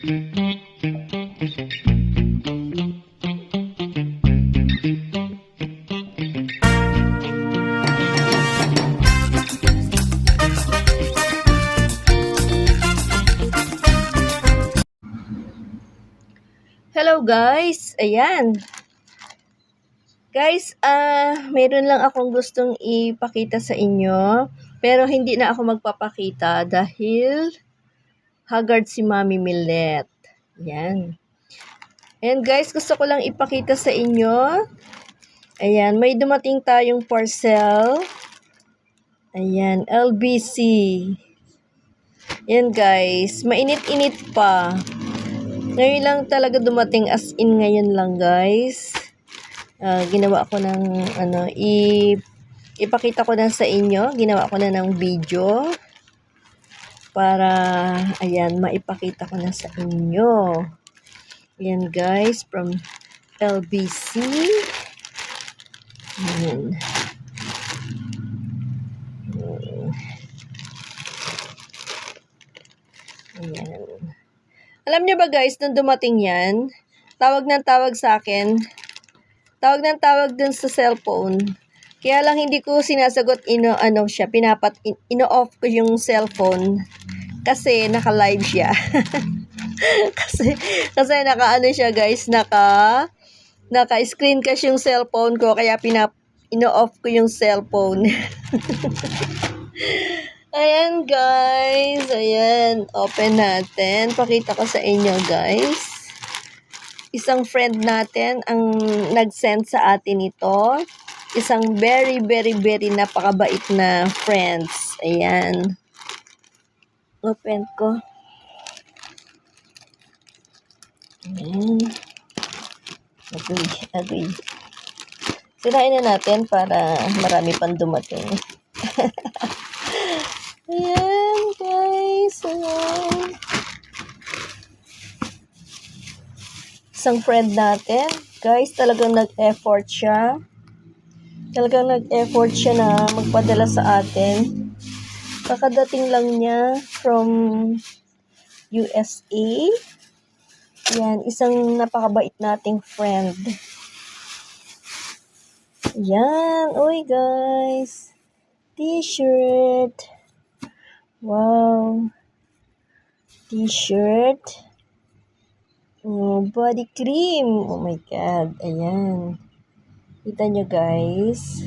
Hello guys! Ayan. Guys, ah, meron lang akong gustong ipakita sa inyo. Pero hindi na ako magpapakita dahil haggard si Mami Millet. Ayan. And guys, gusto ko lang ipakita sa inyo. Ayan, may dumating tayong parcel. Ayan, LBC. Ayan guys, mainit-init pa. Ngayon lang talaga dumating as in ngayon lang guys. Ah, ginawa ko ng ano, i ipakita ko na sa inyo. Ginawa ko na ng video para ayan maipakita ko na sa inyo. Ayan guys from LBC. Ayan. Ayan. Alam niyo ba guys, nung dumating yan, tawag ng tawag sa akin, tawag ng tawag dun sa cellphone. Kaya lang hindi ko sinasagot ino ano siya, pinapat in, ino-off ko yung cellphone kasi naka-live siya. kasi kasi naka ano siya guys, naka naka-screen cash yung cellphone ko kaya pinap ino-off ko yung cellphone. Ayan guys, ayan, open natin. Pakita ko sa inyo guys. Isang friend natin ang nag-send sa atin ito. Isang very, very, very napakabait na friends. Ayan. Open ko. Ayan. Agoy, agoy. Sirain na natin para marami pang dumating. Ayan, guys. Ayan. Isang friend natin. Guys, talagang nag-effort siya. Talagang nag-effort siya na magpadala sa atin. Kakadating lang niya from USA. Yan, isang napakabait nating friend. Yan, uy guys. T-shirt. Wow. T-shirt. Oh, body cream. Oh my God. Ayan. Kita nyo guys.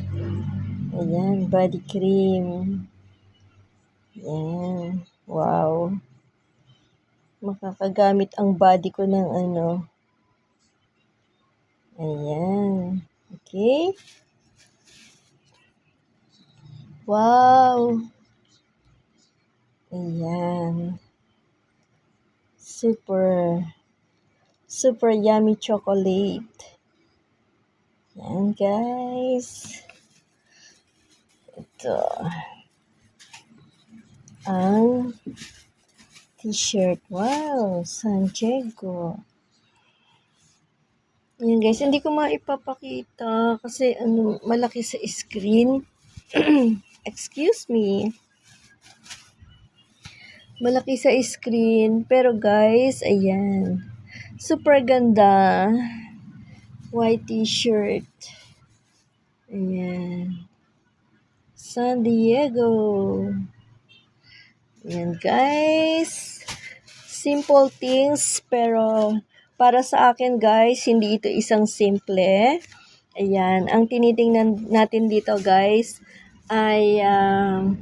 Ayan, body cream. Ayan. Wow. Makakagamit ang body ko ng ano. Ayan. Okay. Wow. Ayan. Super, super yummy chocolate. Ayan, guys. Ito. Ang t-shirt. Wow, San. Ayan, guys. Hindi ko maipapakita kasi ano, malaki sa screen. Excuse me malaki sa screen. Pero guys, ayan. Super ganda. White t-shirt. Ayan. San Diego. Ayan guys. Simple things pero para sa akin guys, hindi ito isang simple. Ayan. Ang tinitingnan natin dito guys ay uh,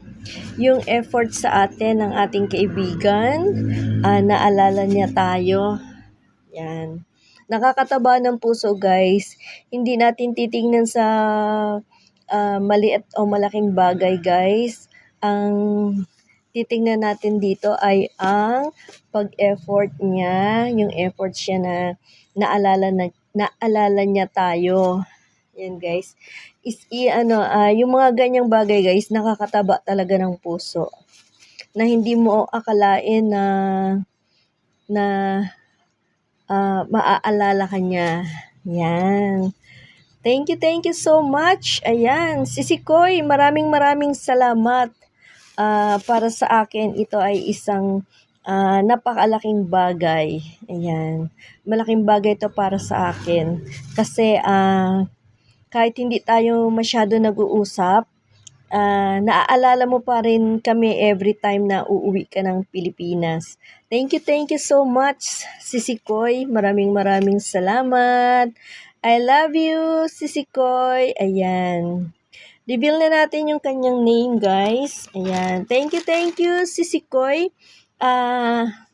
yung effort sa atin ng ating kaibigan, uh, naalala niya tayo. Yan. Nakakataba ng puso guys. Hindi natin titingnan sa uh, maliit o malaking bagay guys. Ang titingnan natin dito ay ang pag-effort niya, yung effort siya na naalala na naalala niya tayo. Yan guys. Is i ano, uh, yung mga ganyang bagay guys, nakakataba talaga ng puso. Na hindi mo akalain na na uh, maaalala ka niya. Yan. Thank you, thank you so much. Ayan, si Sikoy, maraming maraming salamat. Uh, para sa akin, ito ay isang ah, napakalaking bagay. Ayan. Malaking bagay to para sa akin. Kasi ah, kahit hindi tayo masyado nag-uusap, ah, naaalala mo pa rin kami every time na uuwi ka ng Pilipinas. Thank you, thank you so much, Sisi Koy. Maraming maraming salamat. I love you, Sisi Koy. Ayan. Reveal na natin yung kanyang name, guys. Ayan. Thank you, thank you, Sisi Koy. Ah,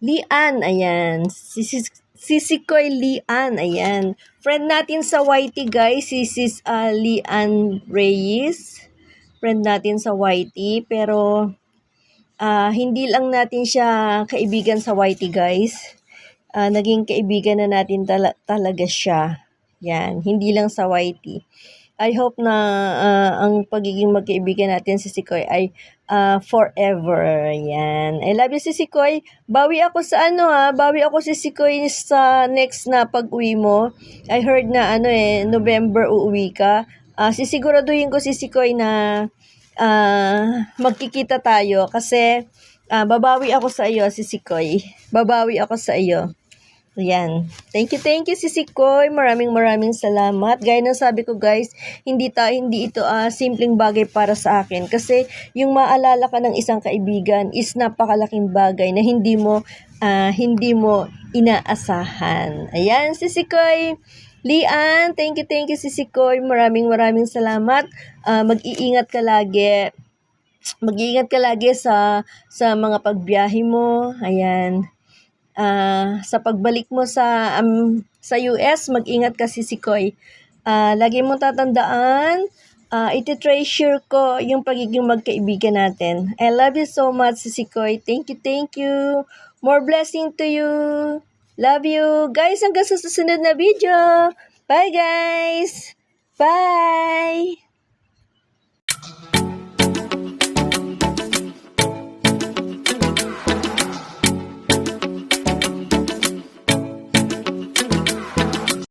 Lian, ayan. Sisi, Sisi Koy Lian, ayan. Friend natin sa YT, guys. Sisis uh, Lian Reyes. Friend natin sa YT. Pero, ah, hindi lang natin siya kaibigan sa YT, guys. Ah, naging kaibigan na natin tala- talaga siya. Yan. Hindi lang sa YT. I hope na ah, ang pagiging magkaibigan natin si Sikoy ay ah, forever. Yan. I love you si Sikoy. Bawi ako sa ano ha, bawi ako si Sikoy sa next na pag-uwi mo. I heard na ano eh, November uuwi ka. Ah, sisiguraduhin ko si Sikoy na ah, magkikita tayo kasi ah, babawi ako sa iyo si Sikoy. Babawi ako sa iyo. Ayan. Thank you, thank you, Sisi Koy. Maraming maraming salamat. Gaya ng sabi ko, guys, hindi ta hindi ito ah, simpleng bagay para sa akin. Kasi yung maalala ka ng isang kaibigan is napakalaking bagay na hindi mo ah, hindi mo inaasahan. Ayan, Sisi Koy. Lian, thank you, thank you, Sisi Koy. Maraming maraming salamat. Ah, mag-iingat ka lagi. Mag-iingat ka lagi sa sa mga pagbiyahe mo. Ayan ah, sa pagbalik mo sa um, sa US, mag-ingat ka si Sikoy. Ah, lagi mo tatandaan, ah, iti-treasure ko yung pagiging magkaibigan natin. I love you so much, Sikoy. Thank you, thank you. More blessing to you. Love you. Guys, hanggang sa susunod na video. Bye, guys. Bye.